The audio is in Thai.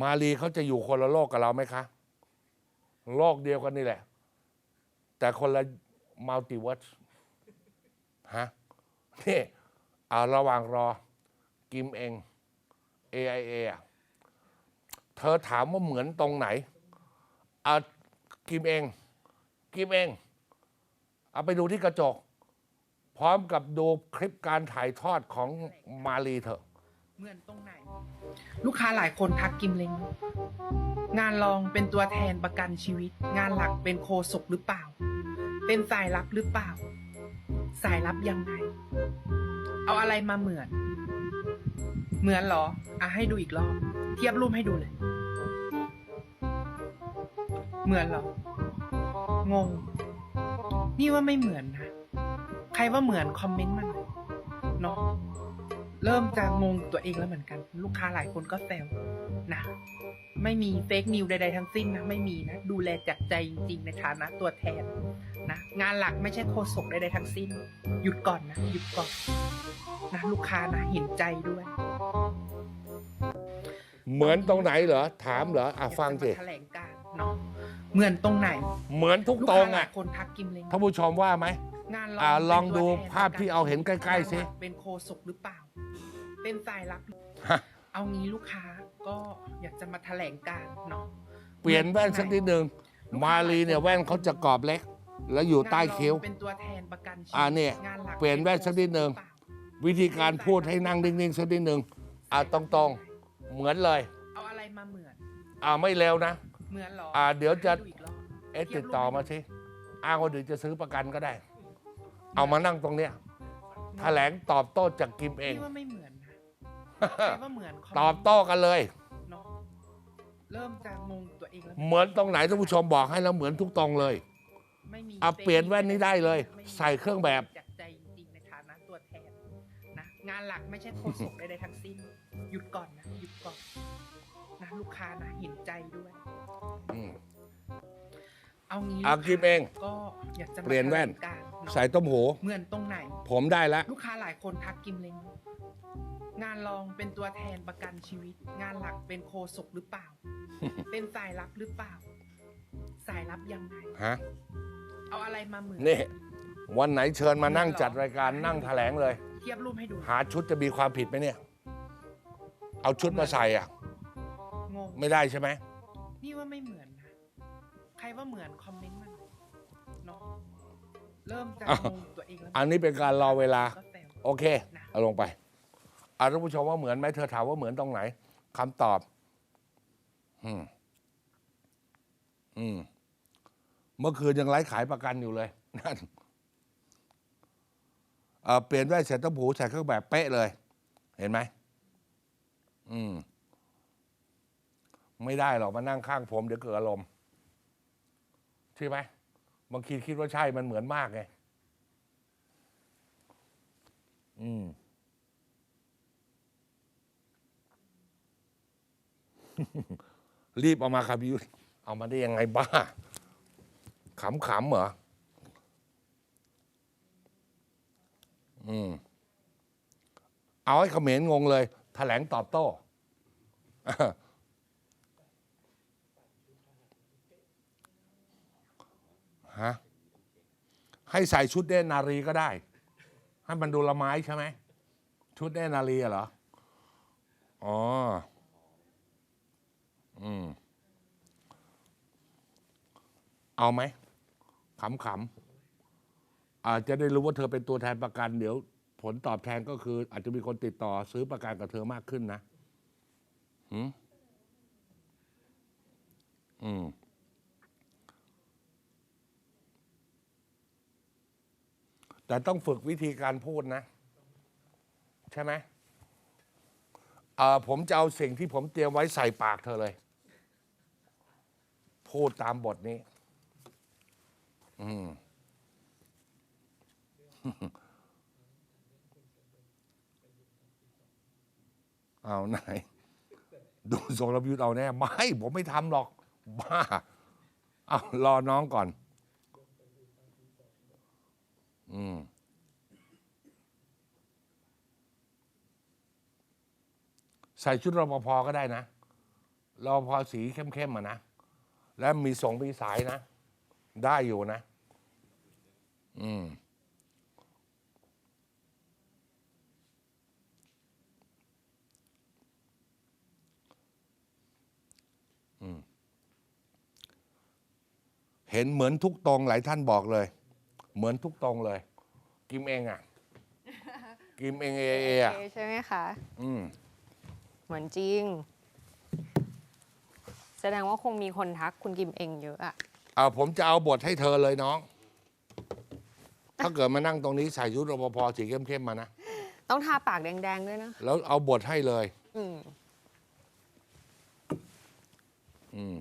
มาลีเขาจะอยู่คนละโลกกับเราไหมคะ โลกเดียวกันนี่แหละ แต่คนละมัลติเวิร์สฮะนี่เอาระหว่างรอ กิมเอง AIA เธอถามว่าเหมือนตรงไหนเอากิมเอง กิมเอง เอาไปดูที่กระจก พร้อมกับดูคลิปการถ่ายทอดของมาลีเถอะ เหมือนตรงไหน ลูกค้าหลายคนทักกิมเล้งงานรองเป็นตัวแทนประกันชีวิต งานหลักเป็นโคศกหรือเปล่า เป็นสายลับหรือเปล่า สายลับยังไง เอาอะไรมาเหมือน เหมือนหรออะให้ดูอีกรอบ เทียบรูปให้ดูเลย เหมือนหรองง นี่ว่าไม่เหมือนนะ ใครว่าเหมือนคอมเมนต์มาหน่อยเนาะ เริ่มจะงงตัวเองแล้วเหมือนกัน ลูกค้าหลายคนก็แซวนะ ไม่มีเฟกนิวใด ๆ ทั้งสิ้นนะ ไม่มีนะ ดูแลจากใจจริง ๆ ในฐานะตัวแทนนะงานหลักไม่ใช่โคศกใดๆทั้งสิ้น หยุดก่อนนะ หยุดก่อนนะลูกค้านะเห็นใจด้วยเหมือนตรงไหนเหรอ ถามเหรออะฟังสิอยากจะมาแถลงการณ์เนาะเหมือนตรงไหน เหมือนทุกลูกตรค้างหลาอะยคนทักกิมเล้งท่านผู้ชมว่าไหมงานอ่าลองเป็นดูตัวแทนภาพที่เอาเห็นใกล้ๆสิงานหลัเป็นโคศกหรือเปล่า เป็นสายลับฮะเอางี้ลูกค้าก็อยากจะมาแถลงการณ์เนาะเปลี่ยนแว่นสักนิดหนึ่งมาลีเนี่ยแว่นเขาจะกรอบเล็ก แล้วอยู่ใต้คิ้วงานรองเป็นตัวแทนประกันชีวิตอ่าเนี่ยงานหลักเปลี่ยนแว่นสักนิดหนึ่งเปล่าวิธีการพูดให้นั่งนิ่งๆสักนิดหนึ่งอะตรงๆเหมือนเลย เอาอะไรมาเหมือนอะไม่เร็วนะ เหมือนเหรออ่าเดี๋ยวจะให้อีกรอบเอ๊ะติดต่อมาสิอ้างว่าเดี๋ยวจะซื้อประกันก็ได้ เอามานั่งตรงเนี้ยแถลงตอบโต้จากกิมเอง พี่ว่าไม่เหมือนนะใครว่าเหมือนคมตอบโต้กันเลย เนาะเริ่มจะงงตัวเองแล้วเหมือนตรงไหนท่านผู้ชมบอกให้แล้วเหมือนทุกตรงเลย ไม่มีอะเปลี่ยนแว่นนี้ได้เลย ไม่มีใส่เครื่องแบบ จากใจจริงๆในฐานะตัวแทนนะงานหลักไม่ใช่โฆษกใดๆทั้งสิ้น หยุดก่อนนะหยุดก่อนนะลูกค้านะเห็นใจด้วย อืม เอางี้อะลูค้กิมเองก็อยากจะมาเปลี่ยนแว่นถลงการณ์เนาะใส่ต้มหู เหมือนตรงไหน ผมได้แล้ว ลูกค้าหลายคนทักกิมเล้ง งานรองเป็นตัวแทนประกันชีวิต งานหลักเป็นโคศกหรือเปล่า เป็นสายลับหรือเปล่า สายลับยังไง ฮะ เอาอะไรมาเหมือนนี่ วันไหนเชิญมานั่งจัดรายการนั่งแถลงเลย เทียบรูปให้ดู หาชุดจะมีความผิดไหมเนี่ย เอาชุดมาใส่อะ งง ไม่ได้ใช่ไหม นี่ว่าไม่เหมือนนะ ใครว่าเหมือนคอมเมนต์มาหน่อยเนาะ เริ่มจะอ้าวงงตัวเองแล้วอันนี้เป็นการรอเวลา ก็แซวโอเค เอาลงไป อาท่านผู้ชมว่าเหมือนไหมเธอถามว่าเหมือนตรงไหนคำตอบ อืม อืม เมื่อคืนยังไลฟ์ขายประกันอยู่เลยนั่นเอ่อเปลี่ยนแว่นเสร็จต้องผูใส่เครื่องแบบเป๊ะเลย เห็นไหม อืม ไม่ได้หรอกมานั่งข้างผมเดี๋ยวเกิดอารมณ์ใช่ไหมบางทีคิดว่าใช่มันเหมือนมากไงอืม รีบเอามาครับพี่ยุทธเอามาได้ยังไงบ้าขำๆเหรออืมเอาให้เขมรงงเลยแถลงตอบโต้ฮะให้ใส่ชุดเดนนารีก็ได้ ให้มันดูละไม้ใช่ไหม ชุดเดนนารีเหรอ อ๋อม เอาไหมขำๆอาจจะได้รู้ว่าเธอเป็นตัวแทนประกันเดี๋ยว ผลตอบแทนก็คือ อาจจะมีคนติดต่อซื้อประกันกับเธอมากขึ้นนะหืมอืมแต่ต้องฝึกวิธีการพูดนะ ใช่ไหมผมจะเอาสิ่งที่ผมเตรียมไว้ใส่ปากเธอเลย พูดตามบทนี้ อืมเอาไหน ดูทรงรยุทธ์เอาแน่ไม่ผมไม่ทำหรอกบ้าเอารอน้องก่อน อืมใส่ชุดรปภก็ได้นะรอพอสีเข้มๆมานะ และมีสงมีสายนะ ได้อยู่นะ อืมเห็นเหมือนทุกตรงหลายท่านบอกเลย เหมือนทุกตรงเลย กิมเองอะ กิมเองเอเออะใช่ไหมคะอืมเหมือนจริง แสดงว่าคงมีคนทักคุณกิมเองเยอะอะเอาผมจะเอาบทให้เธอเลยน้อง ถ้าเกิดมานั่งตรงนี้ใส่ชุดรปภสีเข้มๆมานะ ต้องทาปากแดงๆด้วยนะ แล้วเอาบทให้เลย อืม อืม